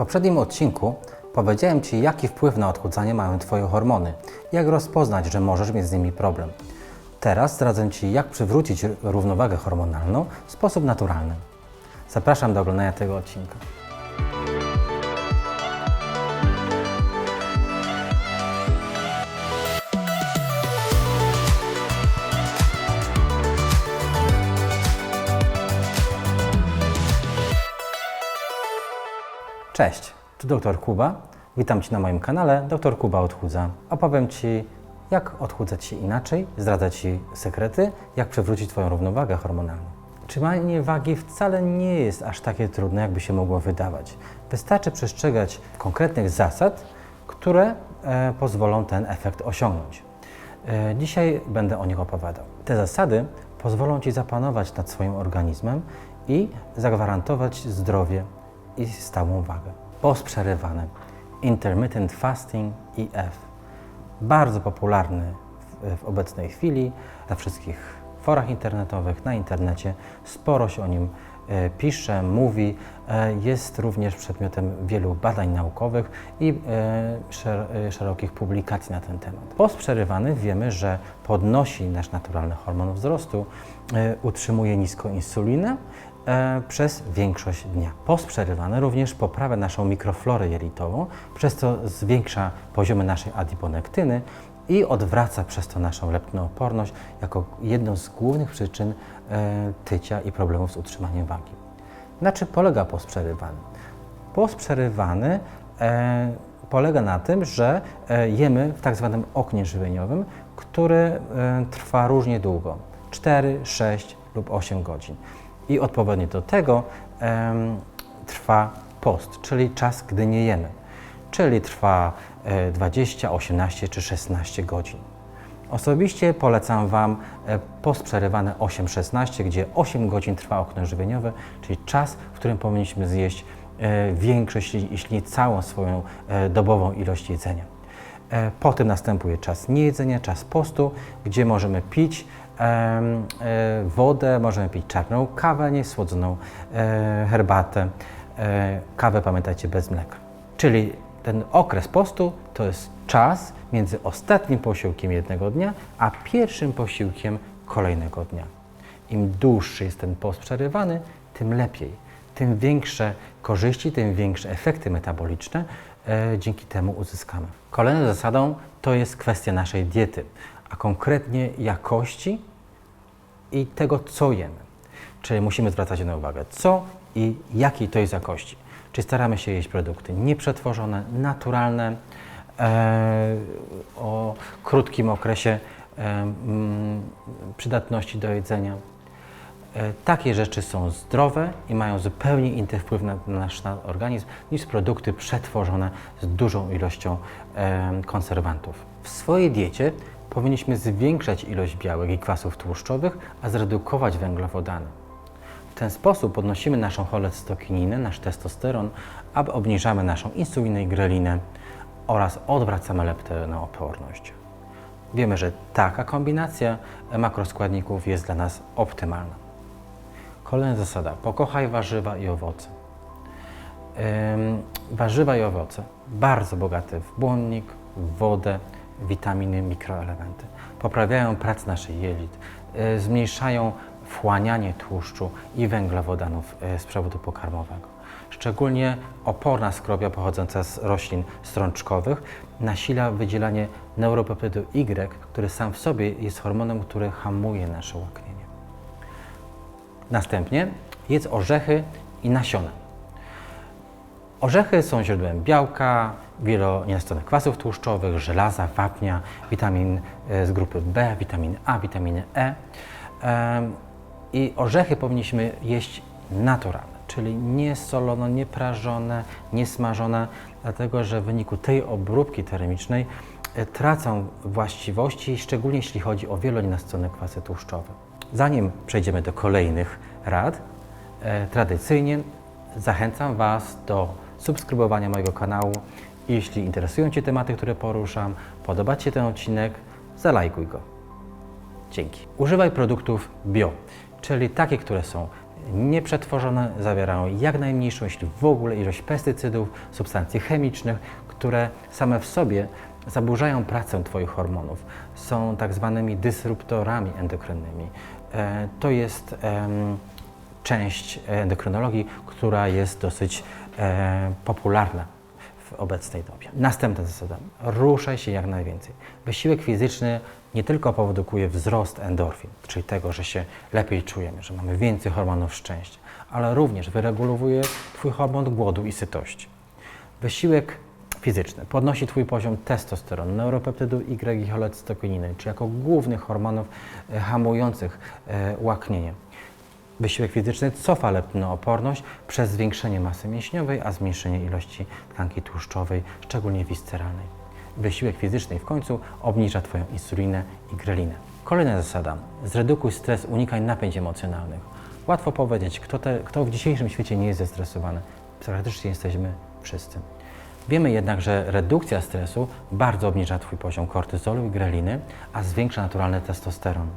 poprzednim odcinku powiedziałem Ci, jaki wpływ na odchudzanie mają Twoje hormony, jak rozpoznać, że możesz mieć z nimi problem. Teraz zdradzę Ci, jak przywrócić równowagę hormonalną w sposób naturalny. Zapraszam do oglądania tego odcinka. Cześć, tu dr Kuba. Witam Cię na moim kanale Dr Kuba Odchudza. Opowiem Ci, jak odchudzać się inaczej, zdradzę Ci sekrety, jak przywrócić Twoją równowagę hormonalną. Trzymanie wagi wcale nie jest aż takie trudne, jakby się mogło wydawać. Wystarczy przestrzegać konkretnych zasad, które e, pozwolą ten efekt osiągnąć. E, Dzisiaj będę o nich opowiadał. Te zasady pozwolą Ci zapanować nad swoim organizmem i zagwarantować zdrowie i stałą wagę. Postprzerywane intermittent fasting IF. Bardzo popularny w, w obecnej chwili na wszystkich forach internetowych, na internecie. Sporo się o nim e, pisze, mówi. E, jest również przedmiotem wielu badań naukowych i e, szer, szerokich publikacji na ten temat. Postprzerywany wiemy, że podnosi nasz naturalny hormon wzrostu, utrzymuje niską insulinę przez większość dnia. Postprzerywany również poprawia naszą mikroflorę jelitową, przez co zwiększa poziomy naszej adiponektyny i odwraca przez to naszą leptynooporność jako jedną z głównych przyczyn e, tycia i problemów z utrzymaniem wagi. Na czym polega postprzerywany? Postprzerywany e, polega na tym, że e, jemy w tak zwanym oknie żywieniowym, które e, trwa różnie długo 4, 6 lub 8 godzin. I odpowiednio do tego trwa post, czyli czas, gdy nie jemy, czyli trwa e, 20, 18 czy 16 godzin. Osobiście polecam Wam e, post przerywany 8-16, gdzie 8 godzin trwa okno żywieniowe, czyli czas, w którym powinniśmy zjeść e, większość, jeśli- nie całą swoją e, dobową ilość jedzenia. E, Potem następuje czas niejedzenia, czas postu, gdzie możemy pić e, wodę, możemy pić czarną kawę, niesłodzoną e, herbatę, e, kawę pamiętajcie bez mleka. Czyli ten okres postu to jest czas między ostatnim posiłkiem jednego dnia, a pierwszym posiłkiem kolejnego dnia. Im dłuższy jest ten post przerywany, tym lepiej. Tym większe korzyści, tym większe efekty metaboliczne e, dzięki temu uzyskamy. Kolejną zasadą to jest kwestia naszej diety, a konkretnie jakości i tego, co jemy. Czyli musimy zwracać na uwagę, co i jakiej to jest jakości. Czy staramy się jeść produkty nieprzetworzone, naturalne, e, o krótkim okresie e, mm, przydatności do jedzenia. E, Takie rzeczy są zdrowe i mają zupełnie inny wpływ na na nasz na organizm niż produkty przetworzone z dużą ilością em, konserwantów. W swojej diecie powinniśmy zwiększać ilość białek i kwasów tłuszczowych, a zredukować węglowodany. W ten sposób podnosimy naszą cholecystokininę, nasz testosteron, a obniżamy naszą insulinę i grelinę oraz odwracamy leptynooporność. Wiemy, że taka kombinacja makroskładników jest dla nas optymalna. Kolejna zasada. Pokochaj warzywa i owoce. Ym, warzywa i owoce bardzo bogate w błonnik, w wodę, witaminy, mikroelementy. Poprawiają pracę naszych jelit, y, zmniejszają wchłanianie tłuszczu i węglowodanów y, z przewodu pokarmowego. Szczególnie oporna skrobia pochodząca z roślin strączkowych nasila wydzielanie neuropeptydu Y, który sam w sobie jest hormonem, który hamuje nasze łaknienie. Następnie jedz orzechy i nasiona. Orzechy są źródłem białka, wielonienastronnych kwasów tłuszczowych, żelaza, wapnia, witamin e, z grupy B, witamin A, witaminy E. I orzechy powinniśmy jeść naturalne, czyli nie solone, nie prażone, nie smażone, dlatego że w wyniku tej obróbki termicznej e, tracą właściwości, szczególnie jeśli chodzi o wielonienastronne kwasy tłuszczowe. Zanim przejdziemy do kolejnych rad, e, tradycyjnie zachęcam Was do subskrybowania mojego kanału. Jeśli interesują Cię tematy, które poruszam, podoba Ci się ten odcinek, zalajkuj go. Dzięki. Używaj produktów bio, czyli takie, które są nieprzetworzone, zawierają jak najmniejszą, jeśli w ogóle, ilość pestycydów, substancji chemicznych, które same w sobie zaburzają pracę Twoich hormonów. Są tak zwanymi dysruptorami endokrynowymi. E, To jest część endokrynologii, która jest dosyć popularna w obecnej dobie. Następna zasada. Ruszaj się jak najwięcej. Wysiłek fizyczny nie tylko powoduje wzrost endorfin, czyli tego, że się lepiej czujemy, że mamy więcej hormonów szczęścia, ale również wyregulowuje Twój hormon głodu i sytości. Wysiłek fizyczny podnosi Twój poziom testosteronu, neuropeptydu Y i cholecystokininy, czyli jako głównych hormonów e, hamujących e, łaknienie. Wysiłek fizyczny cofa leptynooporność przez zwiększenie masy mięśniowej, a zmniejszenie ilości tkanki tłuszczowej, szczególnie wisceralnej. Wysiłek fizyczny w końcu obniża Twoją insulinę i grelinę. Kolejna zasada. Zredukuj stres, unikaj napięć emocjonalnych. Łatwo powiedzieć, kto, te, kto w dzisiejszym świecie nie jest zestresowany. Praktycznie jesteśmy wszyscy. Wiemy jednak, że redukcja stresu bardzo obniża Twój poziom kortyzolu i greliny, a zwiększa naturalny testosteron.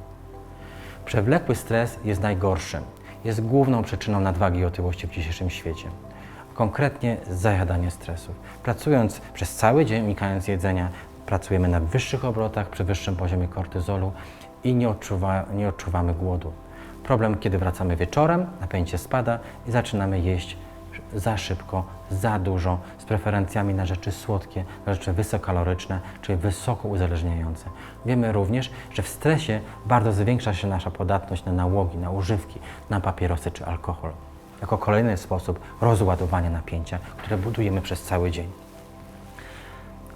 Przewlekły stres jest najgorszy. Jest główną przyczyną nadwagi i otyłości w dzisiejszym świecie. Konkretnie zajadanie stresów. Pracując przez cały dzień, unikając jedzenia, pracujemy na wyższych obrotach, przy wyższym poziomie kortyzolu i nie, odczuwa, nie odczuwamy głodu. Problem, kiedy wracamy wieczorem, napięcie spada i zaczynamy jeść za szybko, za dużo, z preferencjami na rzeczy słodkie, na rzeczy wysokokaloryczne, czyli wysoko uzależniające. Wiemy również, że w stresie bardzo zwiększa się nasza podatność na nałogi, na używki, na papierosy czy alkohol. Jako kolejny sposób rozładowania napięcia, które budujemy przez cały dzień.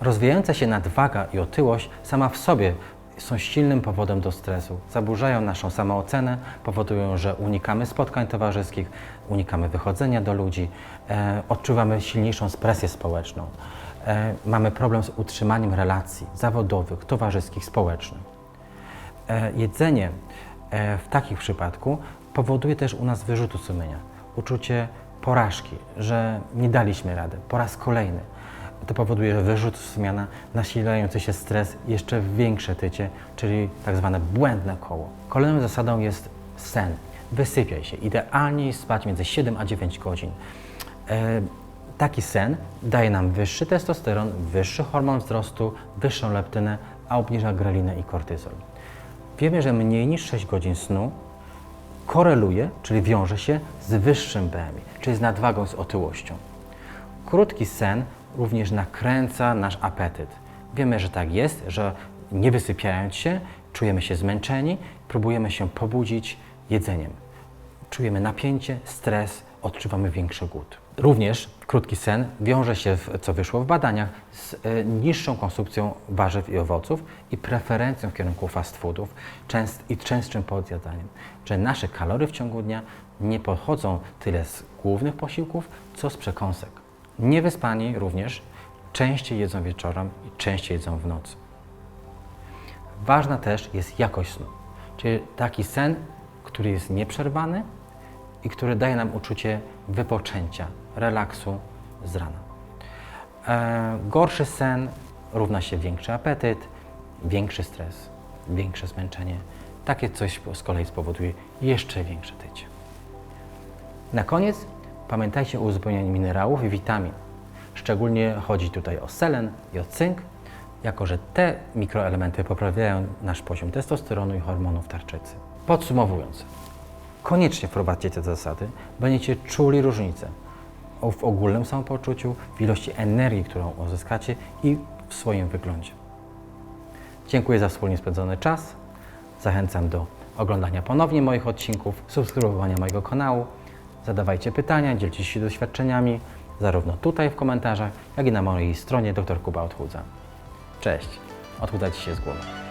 Rozwijająca się nadwaga i otyłość sama w sobie są silnym powodem do stresu. Zaburzają naszą samoocenę, powodują, że unikamy spotkań towarzyskich, unikamy wychodzenia do ludzi, e, odczuwamy silniejszą presję społeczną. E, mamy problem z utrzymaniem relacji zawodowych, towarzyskich, społecznych. E, jedzenie e, w takich przypadku powoduje też u nas wyrzutu sumienia, uczucie porażki, że nie daliśmy rady po raz kolejny. To powoduje wyrzut sumienia, nasilający się stres, jeszcze większe tycie, czyli tak zwane błędne koło. Kolejną zasadą jest sen. Wysypiaj się. Idealnie spać między 7 a 9 godzin. E, taki sen daje nam wyższy testosteron, wyższy hormon wzrostu, wyższą leptynę, a obniża grelinę i kortyzol. Wiemy, że mniej niż 6 godzin snu koreluje, czyli wiąże się z wyższym BMI, czyli z nadwagą, z otyłością. Krótki sen również nakręca nasz apetyt. Wiemy, że tak jest, że nie wysypiając się, czujemy się zmęczeni, próbujemy się pobudzić jedzeniem. Czujemy napięcie, stres, odczuwamy większy głód. Również krótki sen wiąże się, co wyszło w badaniach, z e, niższą konsumpcją warzyw i owoców i preferencją w kierunku fast foodów częst, i częstszym podjadaniem. Że nasze kalorie w ciągu dnia nie pochodzą tyle z głównych posiłków, co z przekąsek. Niewyspani również częściej jedzą wieczorem i częściej jedzą w nocy. Ważna też jest jakość snu, czyli taki sen, który jest nieprzerwany i który daje nam uczucie wypoczęcia, relaksu z rana. E, gorszy sen równa się większy apetyt, większy stres, większe zmęczenie. Takie coś z kolei spowoduje jeszcze większe tycie. Na koniec pamiętajcie o uzupełnianiu minerałów i witamin. Szczególnie chodzi tutaj o selen i o cynk, jako że te mikroelementy poprawiają nasz poziom testosteronu i hormonów tarczycy. Podsumowując, koniecznie wprowadźcie te zasady, będziecie czuli różnicę w ogólnym samopoczuciu, w ilości energii, którą uzyskacie i w swoim wyglądzie. Dziękuję za wspólnie spędzony czas. Zachęcam do oglądania ponownie moich odcinków, subskrybowania mojego kanału. Zadawajcie pytania, dzielcie się doświadczeniami, zarówno tutaj w komentarzach, jak i na mojej stronie dr Kuba Odchudza. Cześć, odchudzajcie się z głowy.